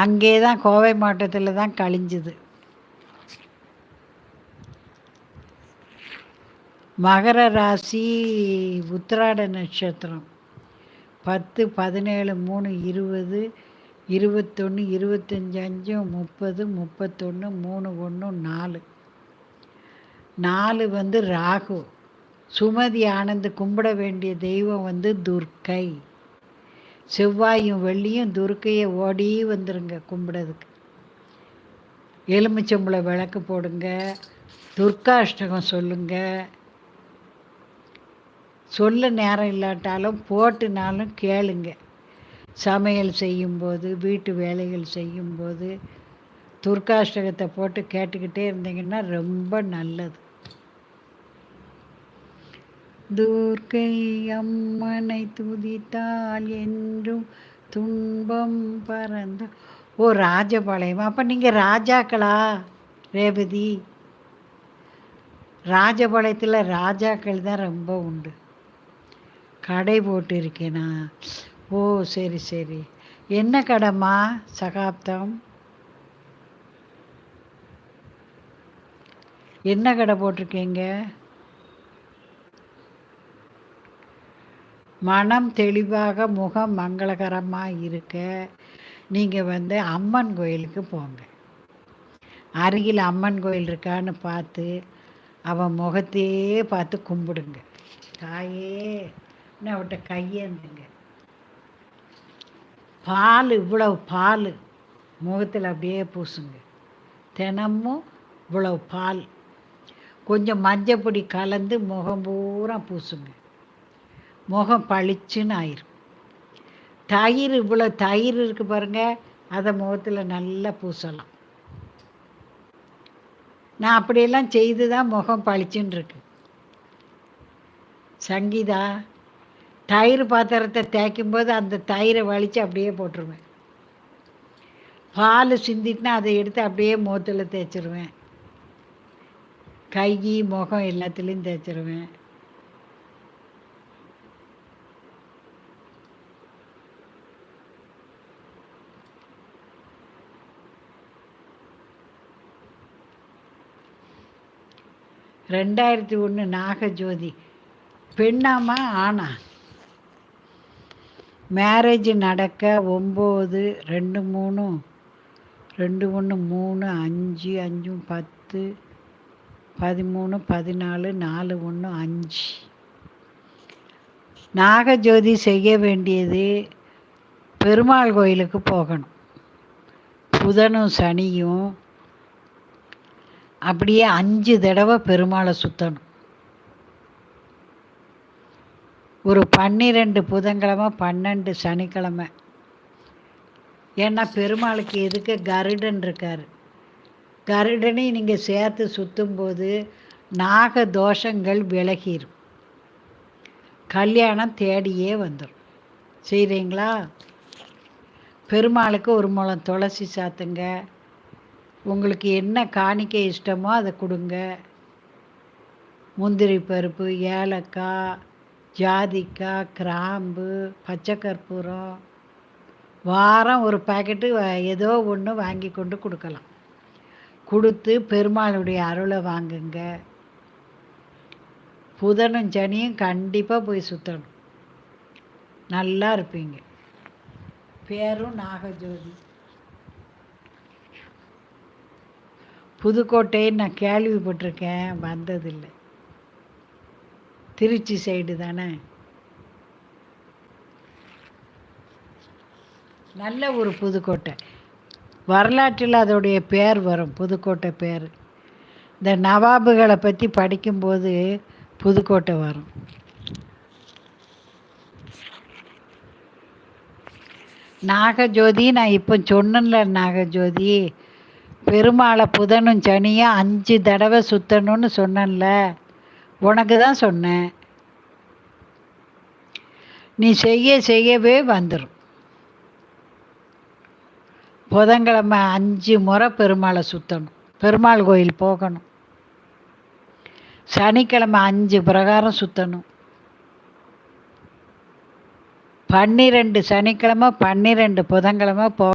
அங்கே தான் கோவை மாவட்டத்தில் தான் கழிஞ்சுது. மகர ராசி உத்திராட நட்சத்திரம். பத்து பதினேழு மூணு இருபது இருபத்தொன்று இருபத்தஞ்சி அஞ்சு முப்பது முப்பத்தொன்று மூணு ஒன்று நாலு. நாலு வந்து ராகு. சுமதி ஆனந்த் கும்பிட வேண்டிய தெய்வம் வந்து துர்க்கை. செவ்வாயும் வெள்ளியும் துர்க்கையை ஓடி வந்துருங்க கும்பிடதுக்கு. எலுமிச்சம்பளை விளக்கு போடுங்க துர்காஷ்டகம் சொல்லுங்கள் சொல்ல நேரம் இல்லாட்டாலும் போட்டுனாலும் கேளுங்க. சமையல் செய்யும்போது வீட்டு வேலைகள் செய்யும்போது துர்காஷ்டகத்தை போட்டு கேட்டுக்கிட்டே இருந்தீங்கன்னா ரொம்ப நல்லது. துர்க்கை அம்மனை துதித்தால் என்றும் துன்பம் பறந்த ஓ ராஜபாளையம். அப்போ நீங்கள் ராஜாக்களா ரேவதி? ராஜபாளையத்தில் ராஜாக்கள் தான் ரொம்ப உண்டு. கடை போட்டிருக்கேனா? ஓ சரி சரி. என்ன கடைம்மா? சகாப்தம்? என்ன கடை போட்டிருக்கீங்க? மனம் தெளிவாக முகம் மங்களகரமாக இருக்க நீங்கள் வந்து அம்மன் கோயிலுக்கு போங்க. அருகில் அம்மன் கோயில் இருக்கான்னு பார்த்து அவன் முகத்தையே பார்த்து கும்பிடுங்க. தாயே நான் அவட்ட கையேந்துங்க. பால் இவ்வளவு பால். முகத்தில் அப்படியே பூசுங்க. தினமும் இவ்வளவு பால். கொஞ்சம் மஞ்சப்பொடி கலந்து முகம் பூரா பூசுங்க. முகம் பளிச்சுன்னு ஆயிரும் தயிர் இவ்வளோ தயிர் இருக்குது பாருங்கள் அதை முகத்தில் நல்லா பூசலாம். நான் அப்படியெல்லாம் செய்து தான் முகம் பளிச்சுன்னு இருக்கு சங்கீதா தயிர் பாத்திரத்தை தேய்க்கும் போது அந்த தயிரை வலித்து அப்படியே போட்டுருவேன். பால் சிந்திட்டுனா அதை எடுத்து அப்படியே முகத்தில் தேய்ச்சிருவேன். கை முகம் எல்லாத்துலேயும் தேய்ச்சிருவேன். ரெண்டாயிரத்தி ஒன்று நாகஜோதி. பெண்ணாமா ஆனா மேரேஜ் நடக்க ஒம்பது ரெண்டு மூணு. ரெண்டு ஒன்று மூணு அஞ்சு அஞ்சும் பத்து பதிமூணு பதினாலு நாலு ஒன்று அஞ்சு. நாகஜோதி செய்ய வேண்டியது பெருமாள் கோயிலுக்கு போகணும். புதனும் சனியும் அப்படியே அஞ்சு தடவை பெருமாளை சுற்றணும் ஒரு பன்னிரெண்டு புதன்கிழமை பன்னெண்டு சனிக்கிழமை. ஏன்னா பெருமாளுக்கு எதுக்கு கருடன் இருக்கார்? கருடனை நீங்கள் சேர்த்து சுற்றும்போது நாக தோஷங்கள் விலகிடும் கல்யாணம் தேடியே வந்துடும் செய்கிறீங்களா பெருமாளுக்கு ஒரு முளம் துளசி சாத்துங்க உங்களுக்கு என்ன காணிக்கை இஷ்டமோ அதை கொடுங்க. முந்திரி பருப்பு ஏலக்காய் ஜாதிக்காய் கிராம்பு பச்சை கற்பூரம். வாரம் ஒரு பேக்கெட்டு ஏதோ ஒன்று வாங்கி கொண்டு கொடுக்கலாம். கொடுத்து பெருமாளுடைய அருளை வாங்குங்க. புதனும் சனியும் கண்டிப்பாக போய் சுற்றணும் நல்லா இருப்பீங்க. பேரும் நாகஜோதி. புதுக்கோட்டைன்னு நான் கேள்விப்பட்டிருக்கேன் வந்ததில்லை. திருச்சி சைடு தானே? நல்ல ஒரு புதுக்கோட்டை. வரலாற்றில் அதோடைய பேர் வரும் புதுக்கோட்டை பேர். இந்த நவாபுகளை பற்றி படிக்கும்போது புதுக்கோட்டை வரும். நாகஜோதி நான் இப்போ சொன்னேன்ல நாகஜோதி. பெருமாளை புதனும் சனியும் அஞ்சு தடவை சுற்றணும்னு சொன்னேன்ல. உனக்கு தான் சொன்னேன். நீ செய்ய செய்யவே வந்துடும் புதன்கிழமை அஞ்சு முறை பெருமாளை சுற்றணும் பெருமாள் கோயில் போகணும். சனிக்கிழமை அஞ்சு பிரகாரம் சுற்றணும் பன்னிரெண்டு சனிக்கிழமை பன்னிரெண்டு புதன்கிழமை போ